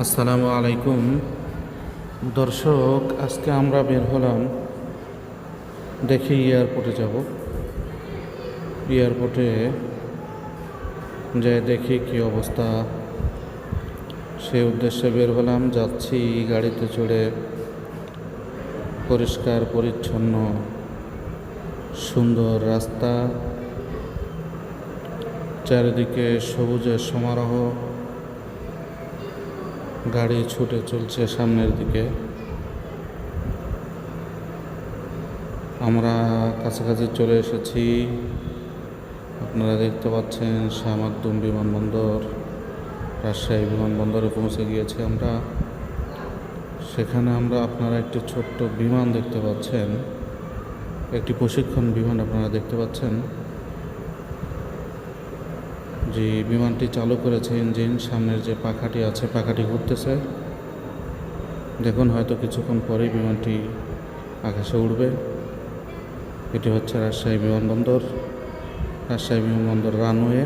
আসসালামু আলাইকুম। দর্শক, আজকে আমরা বের হলাম। দেখি এয়ারপোর্টে যাব। এয়ারপোর্টে যে দেখি কি অবস্থা। সেই উদ্দেশ্যে বের হলাম। যাচ্ছি গাড়িতে চড়ে। পরিষ্কার, পরিচ্ছন্ন, সুন্দর রাস্তা। চারিদিকে সবুজের সমারোহ। গাড়ি ছুটে চলছে সামনের দিকে। আমরা কাছাকাছি চলে এসেছি। আপনারা দেখতে পাচ্ছেন শামাকদুম বিমানবন্দর, রাজশাহী বিমানবন্দরে পৌঁছে গিয়েছি আমরা। সেখানে আমরা আপনারা একটি ছোট্ট বিমান দেখতে পাচ্ছেন। একটি প্রশিক্ষণ বিমান আপনারা দেখতে পাচ্ছেন। যে বিমানটি চালু করেছে ইঞ্জিন, সামনের যে পাখাটি আছে, পাখাটি ঘুরতেছে। দেখুন, হয়তো কিছুক্ষণ পরেই বিমানটি আকাশে উড়বে। এটি হচ্ছে রাজশাহী বিমানবন্দর। রাজশাহী বিমানবন্দর রানওয়ে।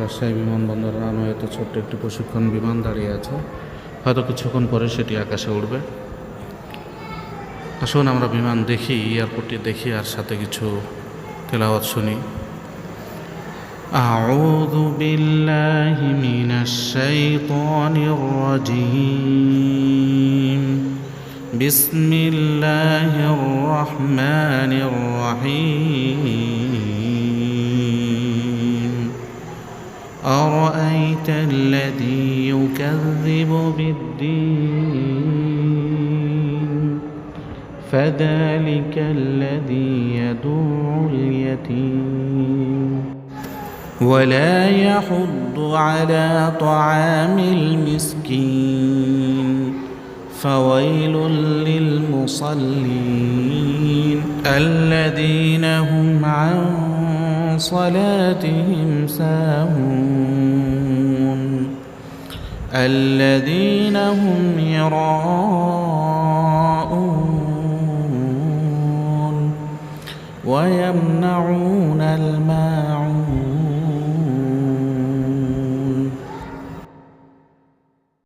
রাজশাহী বিমানবন্দর রানওয়েতে ছোট্ট একটি প্রশিক্ষণ বিমান দাঁড়িয়ে আছে। হয়তো কিছুক্ষণ পরে সেটি আকাশে উড়বে। আসুন, আমরা বিমান দেখি, এয়ারপোর্টটি দেখি, আর সাথে কিছু তেলাওয়াত শুনি। أعوذ بالله من الشيطان الرجيم. بسم الله الرحمن الرحيم. أرأيت الذي يكذب بالدين؟ فذلك الذي يدعو اليتيم. ولا يحض على طعام المسكين. فويل للمصلين الذين هم عن صلاتهم ساهون. الذين هم يراءون ويمنعون الماعون